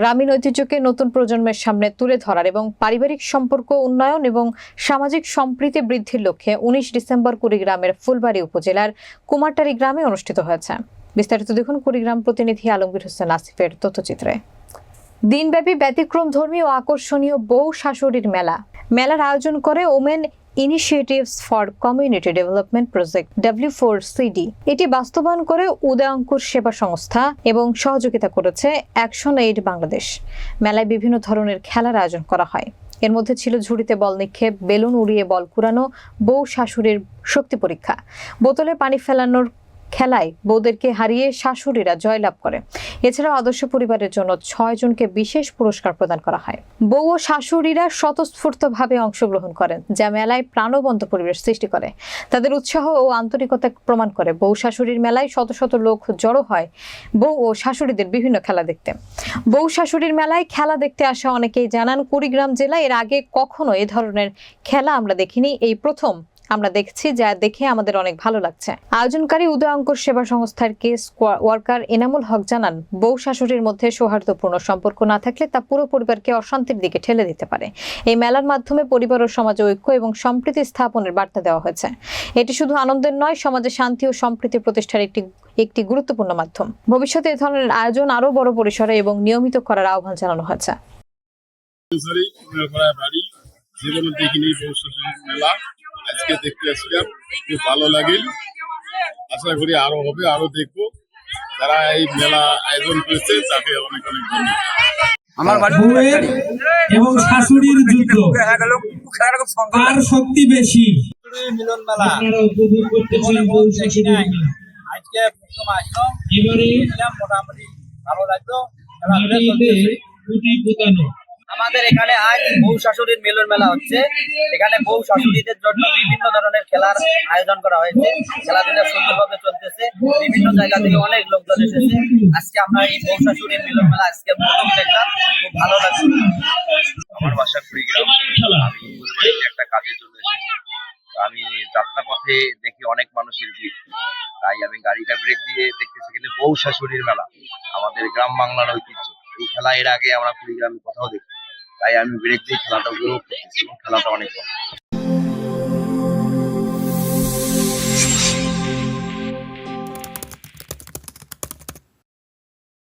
গ্রামীণ ঐতিহ্যকে নতুন প্রজন্মের সামনে তুলে ধরার এবং পারিবারিক সম্পর্ক উন্নয়ন এবং সামাজিক সম্প্রীতি বৃদ্ধির লক্ষ্যে উনিশ ডিসেম্বর কুড়িগ্রামের ফুলবাড়ী উপজেলার কুমারটারি গ্রামে অনুষ্ঠিত হয়েছে। বিস্তারিত দেখুন কুড়িগ্রাম প্রতিনিধি আলমগীর হোসেন আসিফের তথ্যচিত্রে। দিনব্যাপী ব্যতিক্রম ধর্মী ও আকর্ষণীয় বউ শাশুড়ির মেলা। মেলার আয়োজন করে women initiatives for community development project W four CD এটি বাস্তবায়ন করে উদয়ঙ্কুর সেবা সংস্থা এবং সহযোগিতা করেছে অ্যাকশন এইড বাংলাদেশ মেলায় বিভিন্ন ধরনের খেলার আয়োজন করা হয়। এর মধ্যে ছিল ঝুড়িতে বল নিক্ষেপ, বেলুন উড়িয়ে বল কুড়ানো, বউ শাশুড়ির শক্তি পরীক্ষা। বোতলে পানি ফেলানোর খেলায় বউদেরকে হারিয়ে শাশুড়িরা জয়লাভ করে। এছাড়াও আদর্শ পরিবারের জন্য ছয় জনকে বিশেষ পুরস্কার প্রদান করা হয়। বউ ও শাশুড়িরা স্বতঃস্ফূর্তভাবে অংশগ্রহণ করেন, যা মেলায় প্রাণবন্ত পরিবেশ সৃষ্টি করে। তাদের উৎসাহ ও আন্তরিকতা প্রমাণ করে। বউ শাশুড়ির মেলায় শত শত লোক জড়ো হয় বউ ও শাশুড়িদের বিভিন্ন খেলা দেখতে। বউ শাশুড়ির মেলায় খেলা দেখতে আসা অনেকেই জানান, কুড়িগ্রাম জেলায় এর আগে কখনো এ ধরনের খেলা আমরা দেখিনি। এই প্রথম আমরা দেখছি যা দেখে আমাদের অনেক ভালো লাগছে। আয়োজনকারী উদয় উদয়ঙ্কর সেবা সংস্থার কেস ওয়ার্কার এনামুল হক জানান, বউ শাশুড়ির মধ্যে সৌহার্দ্যপূর্ণ সম্পর্ক না থাকলে তা পুরো পরিবারকে অশান্তির দিকে ঠেলে দিতে পারে। এই মেলার মাধ্যমে পরিবার ও সমাজে ঐক্য এবং সম্প্রীতি স্থাপনের বার্তা দেওয়া হয়েছে। এটি শুধু আনন্দের নয়, সমাজে শান্তি ও সম্প্রীতি প্রতিষ্ঠার একটি একটি গুরুত্বপূর্ণ মাধ্যম। ভবিষ্যতে এ ধরনের আয়োজন আরও বড় পরিসরে এবং নিয়মিত করার আহ্বান জানানো হয়েছে। দেখিনি মেলা আজকে দেখতে আসলাম খুব ভালো লাগিল। আশা করি আরও হবে আরও দেখব। যারা এই মেলা আয়োজন করেছে তাকে অনেক অনেক ধন্যবাদ। আমার বউয়ের এবং শাশুড়ির যুদ্ধ। কার শক্তি বেশি? মিলন মেলা উপভোগ মেলা। আজকে এবারে মোটামুটি ভালো লাগল। পোতানো। আমাদের এখানে আজ বউ শাশুড়ির মিলন মেলা হচ্ছে। এখানে বউ শাশুড়িদের জন্য বিভিন্ন ধরনের খেলার আয়োজন করা হয়েছে। খেলাধুলা সুন্দরভাবে চলতেছে। বিভিন্ন জায়গা থেকে অনেক লোকজন এসেছে। আজকে আমরা এই বউ শাশুড়ির মিলন মেলা আজকে প্রথম দেখলাম। খুব ভালো লাগছে। আমার বাসা কুড়িগ্রাম। আমি একটা কাজের জন্য এসেছি। তো আমি যাত্রা পথে দেখি অনেক মানুষের ভিড়। তাই আমি গাড়িটা ব্রেক দিয়ে দেখতেছি কিন্তু বউ শাশুড়ির মেলা। আমাদের গ্রাম বাংলার ঐতিহ্য। এই খেলা এর আগে আমরা কুড়িগ্রামে কোথাও দেখি তাই আমি ব্রেক দিয়ে খেলাটা উপভোগ করতেছি এবং খেলাটা অনেক ভালো।